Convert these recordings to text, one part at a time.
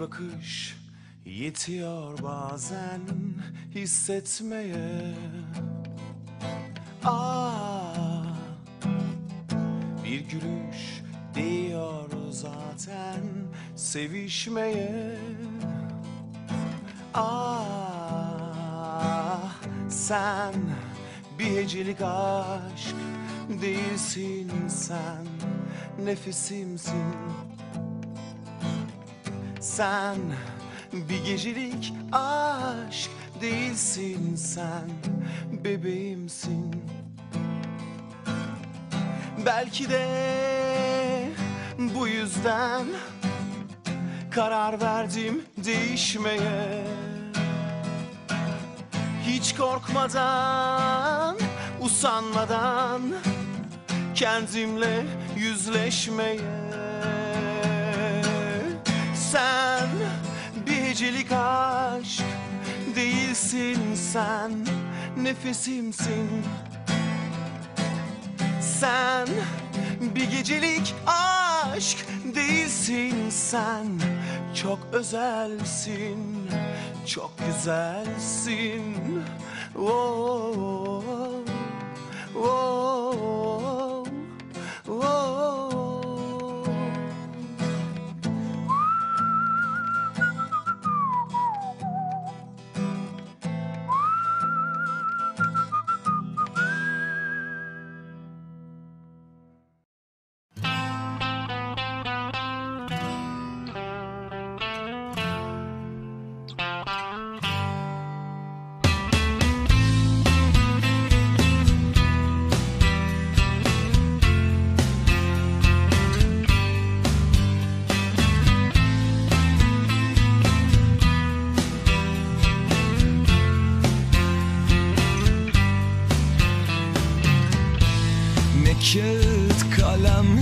Bir bakış yetiyor bazen hissetmeye. Aa, bir gülüş değiyor zaten sevişmeye. Ah sen bir hecelik aşk değilsin sen nefesimsin Sen bir gecelik aşk değilsin sen bebeğimsin. Belki de bu yüzden karar verdim değişmeye. Hiç korkmadan, usanmadan kendimle yüzleşmeye Sen bir hecelik aşk değilsin sen nefesimsin. Sen bir gecelik aşk değilsin sen Çok özelsin, çok güzelsin. Oh, oh, oh,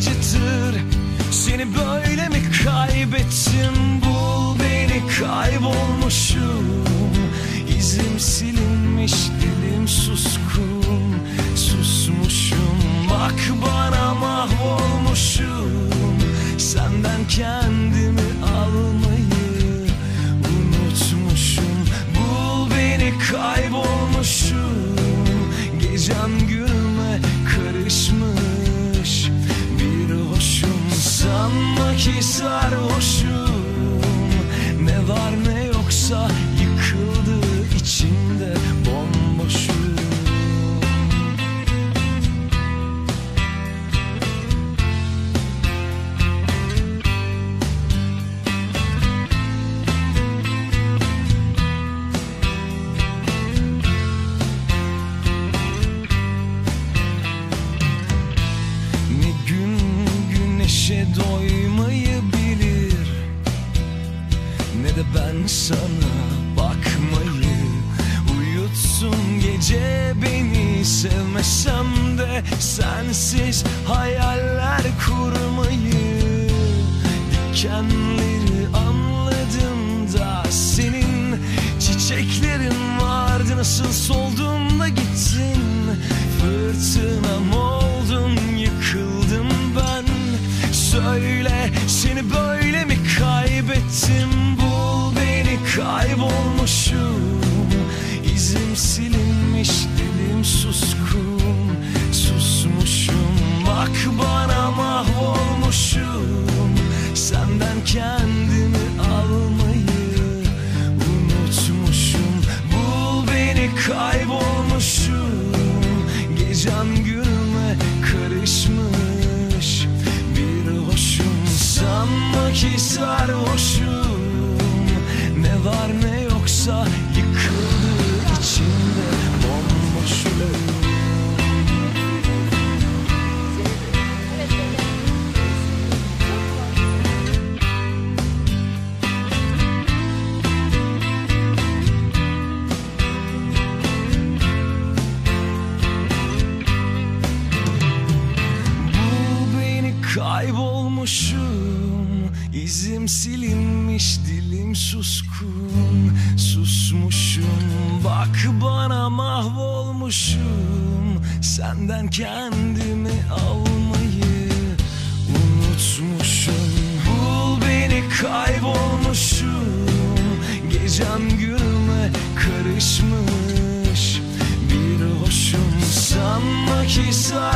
acıtır. Seni böyle mi kaybettim? Bul beni kaybolmuşum. İzim silinmiş sanma ki sarhoşum Ne de ben sana bakmayı Uyutsun gece beni. Sevmesem de sensiz hayaller kurmayı. Dikenleri anladım da Senin çiçeklerin vardı. Nasıl soldun kaybolmuşum İzim silinmiş dilim suskun. Susmuşum bak bana mahvolmuşum. Senden kendimi almayı unutmuşum. Bul beni kaybolmuşum. Gecem günüme karışmış. Bir hoşum sanma ki sarhoşum bana mahvolmuşum. Senden kendimi almayı unutmuşum. Bul beni kaybolmuşum. Gecem gülme karışmış. Bir hoşum sanma ki sarhoşum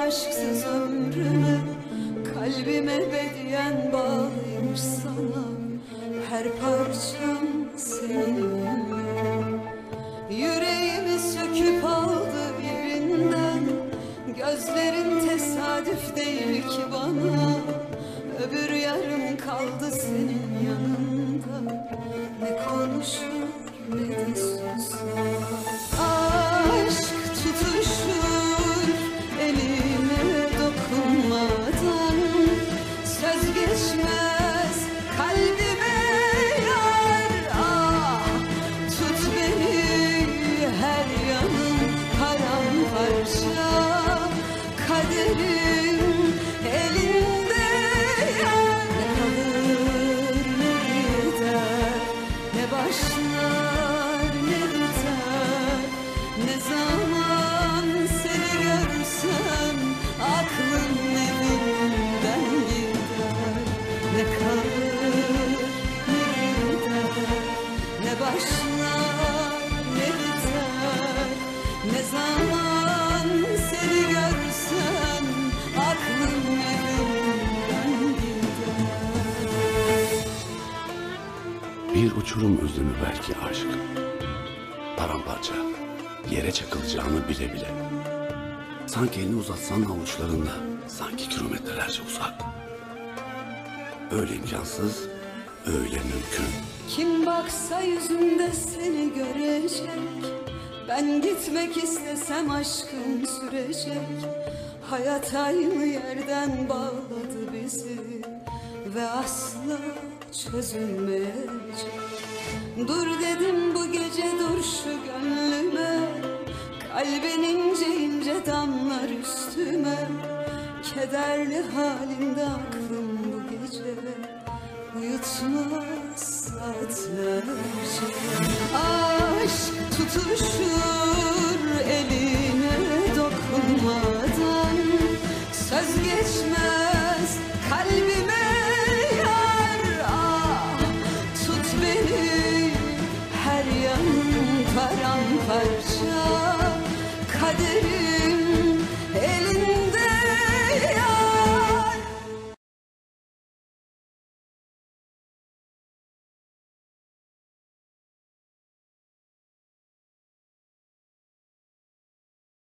aşksız ömrüme Kalbime ebediyen bağlıymış sana. Her parçam seninle. Yüreğimi söküp aldı birinden. Gözlerin tesadüf değil ki bana. Öbür yarım kaldı senin yanında. Ne konuşur Bir uçurum özlemi belki aşk. Paramparça, yere çakılacağını bile bile. Sanki elini uzatsan avuçlarında, sanki kilometrelerce uzak. Öyle imkansız, öyle mümkün. Kim baksa yüzünde seni görecek Ben gitmek istesem aşkım sürecek. Hayat aynı yerden bağladı bizi Ve asla çözülmeyecek. Dur dedim bu gece dur şu gönlüme. Kalbin ince ince damlar üstüme. Kederli halinde aklım bu gece. Uyutmaz saatlerce. Aşk tutuşur eline dokunmadan. Söz geçmez kalbime yar. Ah Tut beni her yanım paramparça Kaderim